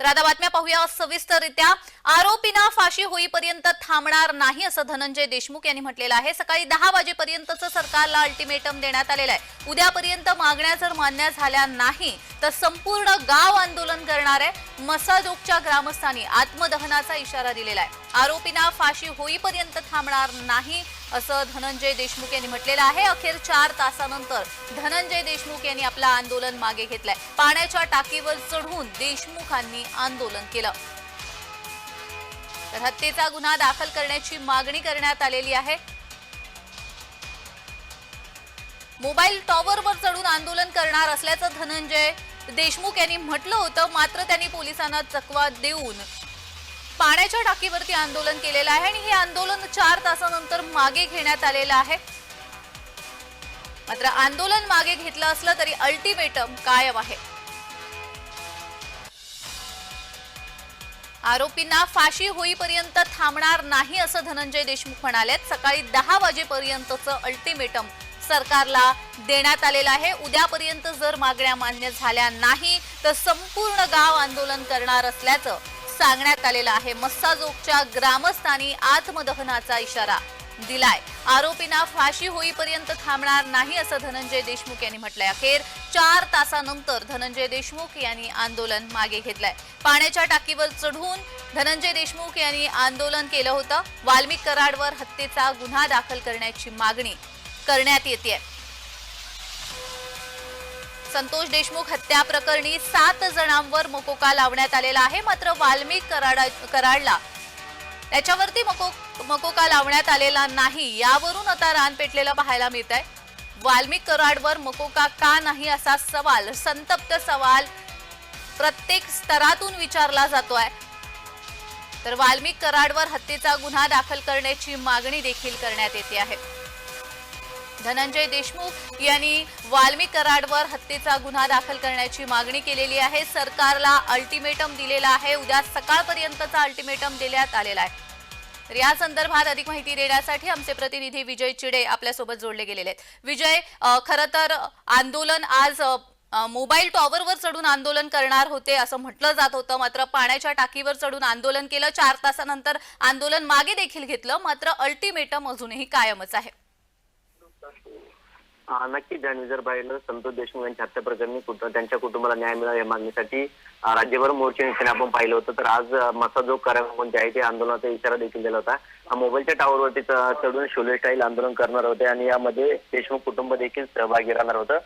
तर आता बातम्या पाहूया सविस्तररित्या. आरोपींना फाशी होईपर्यंत थांबणार नाही असं धनंजय देशमुख यांनी म्हटलेलं आहे. सकाळी दहा वाजेपर्यंतचं सरकारला अल्टिमेटम देण्यात आलेलं आहे. उद्यापर्यंत मागण्या जर मान्य झाल्या नाही तर संपूर्ण गाव आंदोलन करणार आहे. मसाजोगच्या ग्रामस्थांनी आत्मदहनाचा इशारा दिलेला आहे. आरोपींना फाशी होईपर्यंत थांबणार नाही असं धनंजय देशमुख यांनी म्हटलेलं आहे. अखेर चार तासानंतर धनंजय देशमुख यांनी आपलं आंदोलन मागे घेतलंय. पाण्याच्या टाकीवर चढून देशमुखांनी आंदोलन केलं. तर हत्येचा गुन्हा दाखल करण्याची मागणी करण्यात आलेली आहे. मोबाईल टॉवरवर चढून आंदोलन करणार असल्याचं धनंजय देशमुख यांनी म्हटलं होतं. मात्र त्यांनी पोलिसांना चकवा देऊन पाण्याच्या टाकीवरती आंदोलन केलेलं आहे आणि हे आंदोलन चार तासानंतर मागे घेण्यात आलेलं आहे. मात्र आंदोलन मागे घेतलं असलं तरी अल्टिमेटम कायम आहे. आरोपींना फाशी होईपर्यंत थांबणार नाही असं धनंजय देशमुख म्हणालेत. सकाळी दहा वाजेपर्यंतचं अल्टिमेटम सरकारला देण्यात आलेलं आहे. उद्यापर्यंत जर मागण्या मान्य झाल्या नाही तर संपूर्ण गाव आंदोलन करणार असल्याचं सांगण्यात आलेलं आहे. मस्साजोगच्या ग्रामस्थांनी आत्मदहनाचा इशारा दिलाय. आरोपींना फाशी होईपर्यंत थांबणार नाही असं धनंजय देशमुख यांनी म्हटलंय. अखेर चार तासानंतर धनंजय देशमुख यांनी आंदोलन मागे घेतलंय. पाण्याच्या टाकीवर चढून धनंजय देशमुख यांनी आंदोलन केलं होतं. वाल्मिक कराडवर हत्येचा गुन्हा दाखल करण्याची मागणी करण्यात येते संतोष देशमुख हत्या प्रकरणी सात जणांवर मकोका लावण्यात आलेला आहे. मात्र वाल्मिक कराडा कराडला त्याच्यावरती मको मकोका लावण्यात आलेला नाही. यावरून आता रान पेटलेला पाहायला मिळत आहे वाल्मिक कराडवर मकोका का नाही असा सवाल संतप्त सवाल प्रत्येक स्तरातून विचारला जातोय. तर वाल्मिक कराडवर हत्येचा गुन्हा दाखल करण्याची मागणी देखील करण्यात येते आहे. धनंजय देशमुख यांनी वाल्मी कराडवर हत्येचा गुन्हा दाखल करण्याची मागणी केलेली आहे. सरकारला अल्टिमेटम दिलेला आहे. उद्या सकाळपर्यंतचा अल्टिमेटम देण्यात आलेला आहे. तर या संदर्भात अधिक माहिती देण्यासाठी आमचे प्रतिनिधी विजय चिडे आपल्यासोबत जोडले गेलेले आहेत. विजय खरं तर आंदोलन आज मोबाईल टॉवरवर चढून आंदोलन करणार होते असं म्हटलं जात होतं. मात्र पाण्याच्या टाकीवर चढून आंदोलन केलं. चार तासानंतर आंदोलन मागे देखील घेतलं. मात्र अल्टिमेटम अजूनही कायमच आहे. नक्कीच जाणवी जर पाहिलं संतोष देशमुख यांच्या हत्या प्रकरणी त्यांच्या कुटुंबाला न्याय मिळावा या मागणीसाठी राज्यभर मोर्चे निघताना आपण पाहिलं होतं. तर आज मसा जो करावं जे आहे ते आंदोलनाचा इशारा देखील दिला होता. मोबाईलच्या टावरवरती चढून शोले स्टाईल आंदोलन करणार होते आणि यामध्ये देशमुख कुटुंब देखील सहभागी राहणार होतं.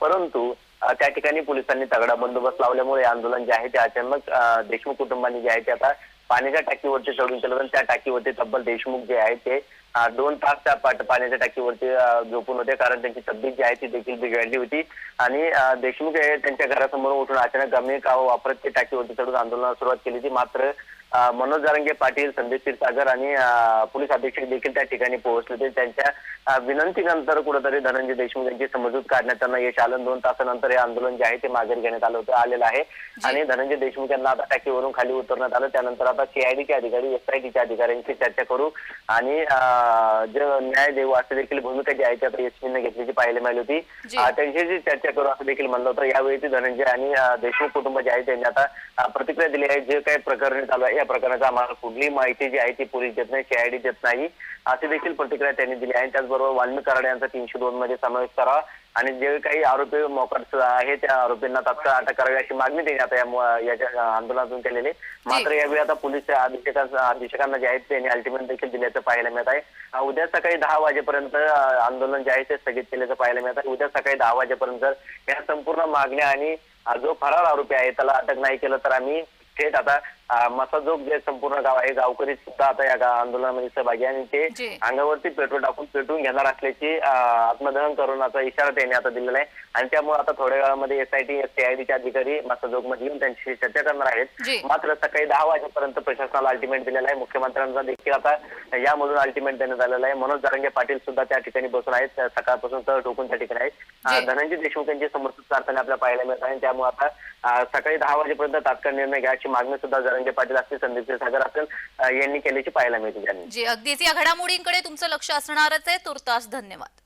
परंतु त्या ठिकाणी पोलिसांनी तगडा बंदोबस्त लावल्यामुळे आंदोलन जे आहे ते अचानक देशमुख कुटुंबांनी जे आहे ते आता पाण्याच्या टाकीवरती चढून केलं. आणि त्या टाकीवरती तब्बल देशमुख जे आहे ते दोन तास त्या पाट- पाण्याच्या टाकीवरती अं, झोपून होते. कारण त्यांची तब्येत जी आहे ती देखील बिघडली होती. आणि अं, देशमुख हे त्यांच्या घरासमोर उठून अचानक गंभीर काव वापरत ते टाकीवरती चढून आंदोलनाला सुरुवात केली होती. मात्र अं, मनोज जारंगे पाटील संदेश क्षीरसागर आणि अं, पोलीस अधीक्षक देखील त्या ठिकाणी पोहोचले होते. त्यांच्या अं, विनंतीनंतर कुठेतरी धनंजय देशमुख यांची समजूत काढण्यात त्यांना यश आलं. दोन तासानंतर हे आंदोलन जे आहे ते मागे घेण्यात आलं होतं आलेलं आहे. आणि धनंजय देशमुख यांना आता टाकीवरून खाली उतरण्यात आलं. त्यानंतर आता सीआयडीचे अधिकारी एसआयटीच्या अधिकाऱ्यांशी चर्चा करू. आणि अं, जे न्याय देऊ अशी देखील भूमिका जी आहे ती आता एसपीने घेतल्याची पाहायला मिळाली होती. त्यांच्याशी चर्चा करू असं देखील म्हणलं होतं. यावेळी ते धनंजय आणि देशमुख कुटुंब जे आहे त्यांनी आता प्रतिक्रिया दिली आहे. जे काही प्रकरण चालू आहे या प्रकरणाचा आम्हाला कुठलीही माहिती जी आहे ती पोलीस देत नाही सीआयडी देत नाही. अशी देखील प्रतिक्रिया त्यांनी दिली आहे. त्याचबरोबर वाल्मिक कराड यांचा तीनशे दोन मध्ये समावेश करावा. आणि जे काही आरोपी मोकाट आहे त्या आरोपींना तात्काळ अटक करावी अशी मागणी त्यांनी आता या मु- याच्या आंदोलनातून केलेली आहे. मात्र यावेळी आता पोलीस अधीक्षकांना अधीक्षकांना जे आहेत त्यांनी अल्टिमेट देखील दिल्याचं पाहायला मिळत आहे. अं, उद्या सकाळी दहा वाजेपर्यंत अं, आंदोलन जे आहे ते स्थगित केल्याचं पाहायला मिळत आहे. उद्या सकाळी दहा वाजेपर्यंत या संपूर्ण मागण्या आणि अं, जो फरार आरोपी आहे त्याला अटक नाही केलं तर आम्ही थेट आता मसाजोग जे संपूर्ण गाव आहे गावकरी सुद्धा आता या गा- आंदोलनामध्ये सहभागी आहे आणि जी. ते अंगावरती पेट्रोल टाकून पेटवून घेणार असल्याची अं, आत्मदहन करण्याचा इशारा त्यांनी आता दिलेला आहे. आणि त्यामुळे आता थोड्या वेळामध्ये एसआयटी सीआयडीचे अधिकारी मसाजोगमध्ये येऊन त्यांच्याशी चर्चा करणार जी. आहेत मात्र सकाळी दहा वाजेपर्यंत प्रशासनाला अल्टिमेट दिलेला आहे. मुख्यमंत्र्यांचा देखील आता यामधून अल्टिमेट देण्यात आलेला आहे. मनोज जारंगे पाटील सुद्धा त्या ठिकाणी बसून आहेत. सकाळपासून तळ ठोकून त्या ठिकाणी आहेत. जी. धनंजय देशमुख यांची समर्थक प्रार्थना आपल्याला पाहायला मिळत आहे त्यामुळे आता अं, सकाळी दहा वाजेपर्यंत तात्काळ निर्णय घ्यायची मागणी सुद्धा जरंगे पाटील असतील संदीप सागर असतील यांनी केल्याची पाहायला मिळते त्यांनी. जी अगदीच. या घडामोडींकडे तुमचं लक्ष असणारच आहे. तुर्तास धन्यवाद.